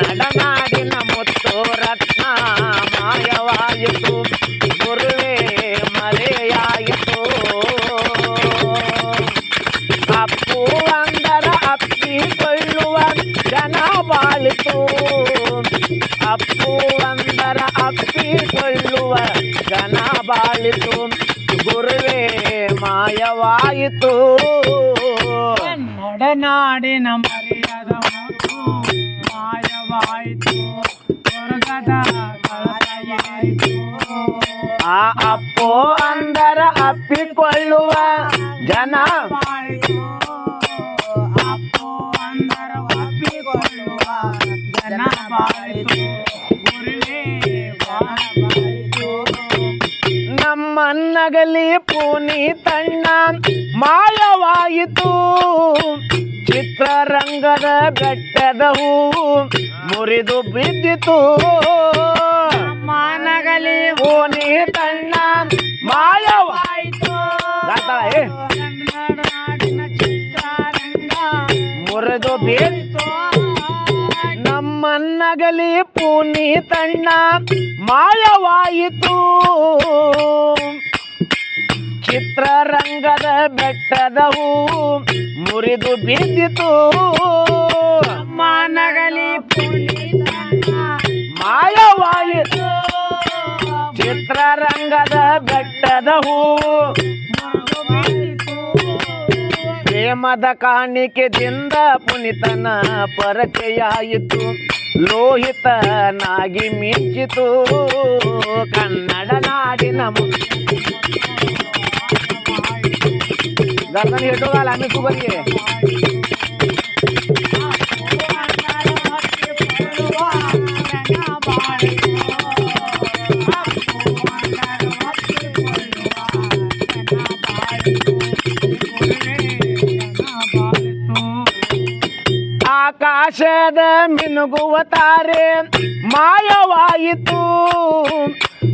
ಕನ್ನಡ ನಾಡಿನ ಮುತ್ತು ರತ್ನ ಮಾಯವಾಯಿತು ಗುರುವೇ ಮರೆಯಾಯಿತು ಅಪ್ಪು ಅಂದರ ಅಪ್ಪಿಕೊಳ್ಳುವ ಜನ ಬಾಳಿತು ಅಪ್ಪು ಅಂದರ ಅಪ್ಪಿಕೊಳ್ಳುವ ಜನ ಬಾಳಿತು ಗುರುವೇ ಮಾಯವಾಯಿತು ನಡನಾಡಿನ ಅಪ್ಪಿಕೊಳ್ಳುವ ಜನ. ಅಪ್ಪು ಅಂದರ ಒಪ್ಪಿಕೊಳ್ಳುವ ಜನ ಬಾಳಿತು ಗುರುವೇ ಬಾಳಿತು ನಮ್ಮನ್ನಗಲಿ ಪುನೀತಣ್ಣ ಮಾಯವಾಯಿತು. ಚಿತ್ರರಂಗದ ಬೆಟ್ಟದ ಹೂವು ಮುರಿದು ಬಿದ್ದಿತು. ಮಾನಗಲಿ ಪೂನಿ ಮಾಯವಾಯಿತು ನಮ್ಮನ್ನಗಲಿ ತಣ್ಣ ಮಾಯವಾಯಿತು. ಚಿತ್ರರಂಗದ ಬೆಟ್ಟದ ಹೂ ಮುರಿದು ಬಿದ್ದಿತು. ಮಾನಗಲಿ ಪೂನಿ ಮಾಯವಾಯಿತು. ಚಿತ್ರರಂಗದ ಬೆಟ್ಟದ ಹೂವು ಪ್ರೇಮದ ಕಾಣಿಕೆದಿಂದ ಪುನಿತನ ಪರಿಚಯಾಯಿತು. ಲೋಹಿತನಾಗಿ ಮಿಂಚಿತು. ಕನ್ನಡ ನಾಡಿನ ಗರ್ದನ್ ಹಿಡುಗಾಲ ಆಮಿ ಆಕಾಶದ ಮಿನುಗುವ ತಾರೆ ಮಾಯವಾಯಿತು.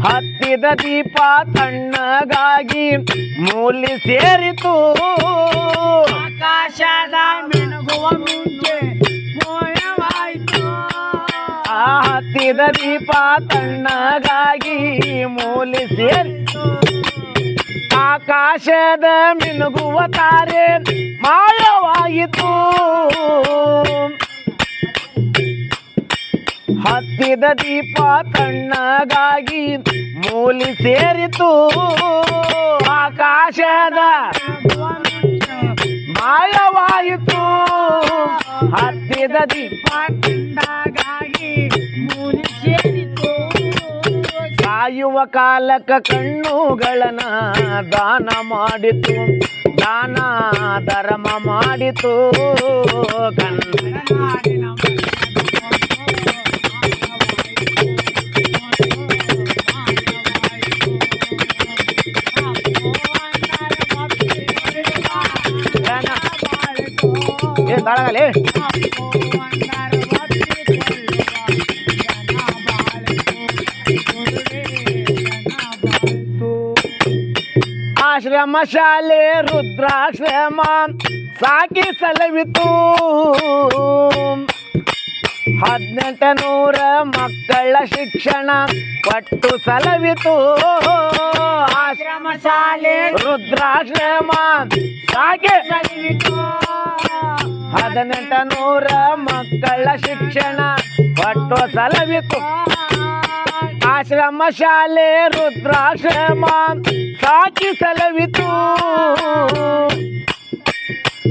ಹತ್ತಿದ ದೀಪ ತಣ್ಣಗಾಗಿ ಮೂಲಿ ಸೇರಿತು. ಆಕಾಶದ ಮಿನುಗುವ ಮುಂಚೆ ಮಾಯವಾಯಿತು. ಆ ಹತ್ತಿದ ದೀಪ ತಣ್ಣಗಾಗಿ ಮೂಲಿ ಸೇರಿತು. ಆಕಾಶದ ಮಿನುಗುವ ತಾರೆ ಮಾಯವಾಯಿತು. ಹತ್ತಿದ ದೀಪ ತಣ್ಣಗಾಗಿ ಮೂಲಿ ಸೇರಿತು. ಆಕಾಶದ ಮಾಯವಾಯಿತು. ಹತ್ತಿದ ದೀಪ ತಣ್ಣಗಾಗಿ ಮೂಲಿ ಸೇರಿತು. ಸಾಯುವ ಕಾಲಕ ಕಣ್ಣುಗಳನ್ನ ದಾನ ಮಾಡಿತು. ದಾನ ಧರ್ಮ ಮಾಡಿತು. ಕನ್ನಡ ನಾಡಿನ ಏ ತಾಳಗಲೇ ಆಶ್ರಮ ಶಾಲೆ ರುದ್ರಾಶ್ರಮ ಸಾಕಿ ಸಲವಿತು ಹದಿನೆಂಟು ನೂರ ಮಕ್ಕಳ ಶಿಕ್ಷಣ ಪಟ್ಟು ಸಲವಿತು ಆಶ್ರಮ ಶಾಲೆ ರುದ್ರಾಶ್ರಮ ಸಾಕಿ ಸಲಿವಿತು ಹದಿನೆಂಟು ನೂರ ಮಕ್ಕಳ ಶಿಕ್ಷಣ ಪಟ್ಟು ಸಲವಿತು ಆಶ್ರಮ ಶಾಲೆ ರುದ್ರಾಶ್ರಮ ಸಾಕಿ ಸಲವಿತು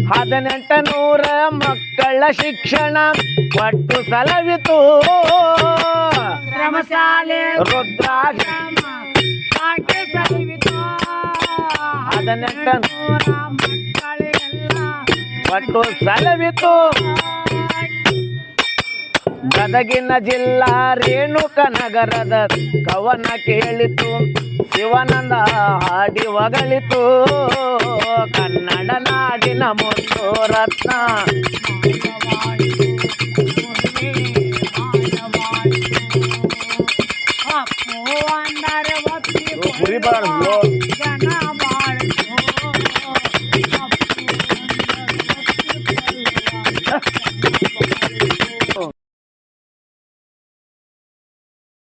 ಹದಿನೆಂಟ ನೂರ ಮಕ್ಕಳ ಶಿಕ್ಷಣ ಪಟ್ಟು ಸಲವಿತು ಶಾಲೆ ರುದ್ರಾಶ್ರಮ ಸಾಕಿ ಸಲವಿತು ಹದಿನೆಂಟ ನೂರ ಪಟ್ಟು ಸಲವಿತು ಗದಗಿನ ಜಿಲ್ಲಾ ರೇಣುಕ ನಗರದ ಕವನ ಕೇಳಿತು. ಶಿವನಂದ ಹಾಡಿ ಒಗಳಿತು ಕನ್ನಡ ನಾಡಿನ ಮುತ್ತು ರತ್ನ ಕುರಿಬಾರ್ದು